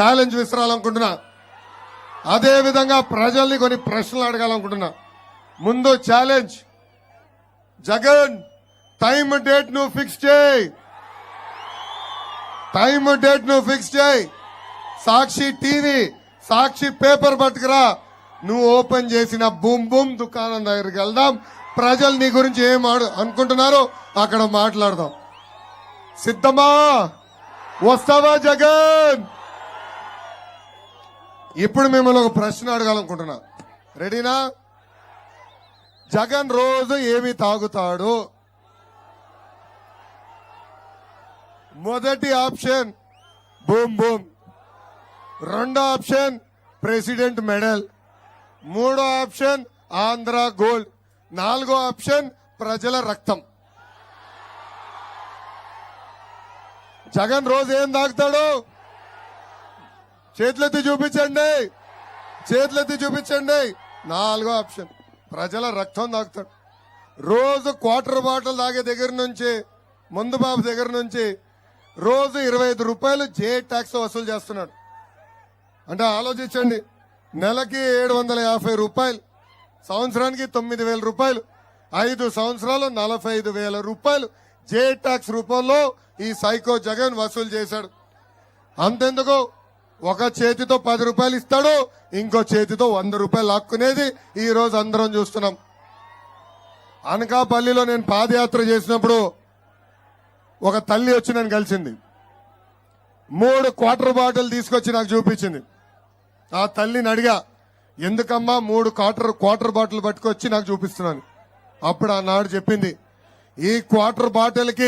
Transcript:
Challenge విసరాలనుకుంటున్నా. అదే విధంగా ప్రజల్ని కొన్ని ప్రశ్నలు అడగాలనుకుంటున్నా. ముందు ఛాలెంజ్. జగన్ టైమ్ డేట్ నువ్వు ఫిక్స్ చేయి. టైమ్ డేట్ నువ్వు ఫిక్స్ చేయి. సాక్షి టీవీ సాక్షి పేపర్ పట్టుకురా. నువ్వు ఓపెన్ చేసిన బూమ్ బూమ్ దుకాణం దగ్గరికి వెళ్దాం. ప్రజలు నీ గురించి ఏం ఆడు అనుకుంటున్నారో అక్కడ మాట్లాడదాం. సిద్ధమా? వస్తావా జగన్? ఇప్పుడు మిమ్మల్ని ఒక ప్రశ్న అడగాలనుకుంటున్నా. రెడీనా జగన్ రోజు ఏమి తాగుతాడు? మొదటి ఆప్షన్ బూమ్ బూమ్. రెండో ఆప్షన్ ప్రెసిడెంట్ మెడల్. మూడో ఆప్షన్ ఆంధ్ర గోల్డ్. నాలుగో ఆప్షన్ ప్రజల రక్తం. జగన్ రోజు ఏం తాగుతాడు? చేతులెత్తి చూపించండి. చేతులెత్తి చూపించండి. నాలుగో ఆప్షన్. ప్రజల రక్తం తాగుతాడు. రోజు క్వార్టర్ బాటిల్ తాగే దగ్గర నుంచి ముందు బాబు దగ్గర నుంచి రోజు ఇరవై ఐదు రూపాయలు జే ట్యాక్స్ వసూలు చేస్తున్నాడు. అంటే ఆలోచించండి. నెలకి ఏడు వందల యాభై రూపాయలు సంవత్సరానికి తొమ్మిది వేల రూపాయలు ఐదు సంవత్సరాలు నలభై ఐదు వేల రూపాయలు జే ట్యాక్స్ రూపంలో ఈ సైకో జగన్ వసూలు చేశాడు. అంతెందుకు? ఒక చేతితో పది రూపాయలు ఇస్తాడు ఇంకో చేతితో వంద రూపాయలు లాక్కునేది ఈ రోజు అందరం చూస్తున్నాం. అనకాపల్లిలో నేను పాదయాత్ర చేసినప్పుడు ఒక తల్లి వచ్చి నన్ను కలిసింది. మూడు క్వార్టర్ బాటిల్ తీసుకొచ్చి నాకు చూపించింది. ఆ తల్లిని అడిగా ఎందుకమ్మా మూడు క్వార్టర్ క్వార్టర్ బాటిల్ పట్టుకొచ్చి నాకు చూపిస్తున్నాను? అప్పుడు ఆనాడు చెప్పింది ఈ క్వార్టర్ బాటిల్కి